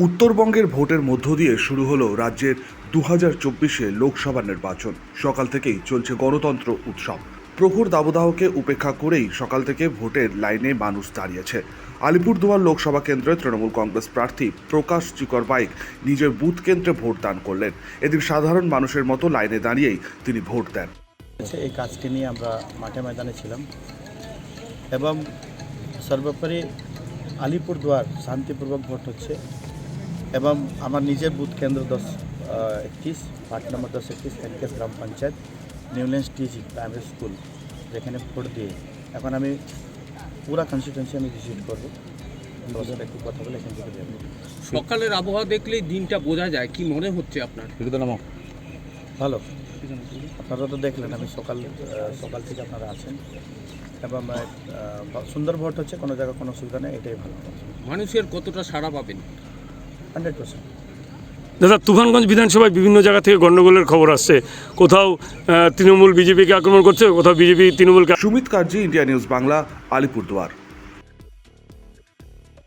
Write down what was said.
উত্তরবঙ্গের ভোটের মধ্য দিয়ে শুরু হলো রাজ্যের দু হাজার চব্বিশে লোকসভা নির্বাচন। সকাল থেকেই চলছে গণতন্ত্র উৎসব। প্রখর দাবদাহকে উপেক্ষা করেই সকাল থেকে ভোটের লাইনে মানুষ দাঁড়িয়েছে। আলিপুরদুয়ার লোকসভা কেন্দ্রে তৃণমূল কংগ্রেস প্রার্থী প্রকাশ চিকর বাইক নিজের বুথ কেন্দ্রে ভোট দান করলেন। এদিন সাধারণ মানুষের মতো লাইনে দাঁড়িয়েই তিনি ভোট দেন। এই কাজটি নিয়ে আমরা মাঠে ময়দানে ছিলাম। এবং সর্বোপরি আলিপুরদুয়ার শান্তিপূর্বক ভোট হচ্ছে। এবং আমার নিজের বুথ কেন্দ্র দশ একত্রিশ পার্ট নম্বর দশ একত্রিশ এনকেস গ্রাম panchayat Newland TG primary school যেখানে ভোট দিয়ে। এখন আমি পুরা কনস্টিটুয়েন্সি আমি ভিজিট করব। তোমার একটু কথা বলে এখান থেকে সকালের আবহাওয়া দেখলেই দিনটা বোঝা যায়। কি মনে হচ্ছে আপনার? ভালো। আপনারা তো দেখলেন আমি সকাল সকাল থেকে আপনারা আছেন। এবং সুন্দর ভোট হচ্ছে কোনো জায়গায় কোনো অসুবিধা নেই এটাই ভালো। মানুষের কতটা সাড়া পাবেন? Hundred percent. দাদা তুফানগঞ্জ বিধানসভায় বিভিন্ন জায়গা থেকে গণ্ডগোলের খবর আসছে। কোথাও তৃণমূল বিজেপিকে আক্রমণ করছে কোথাও বিজেপি তৃণমূলকে সুমিত কার্জি ইন্ডিয়া নিউজ বাংলা আলিপুরদুয়ার।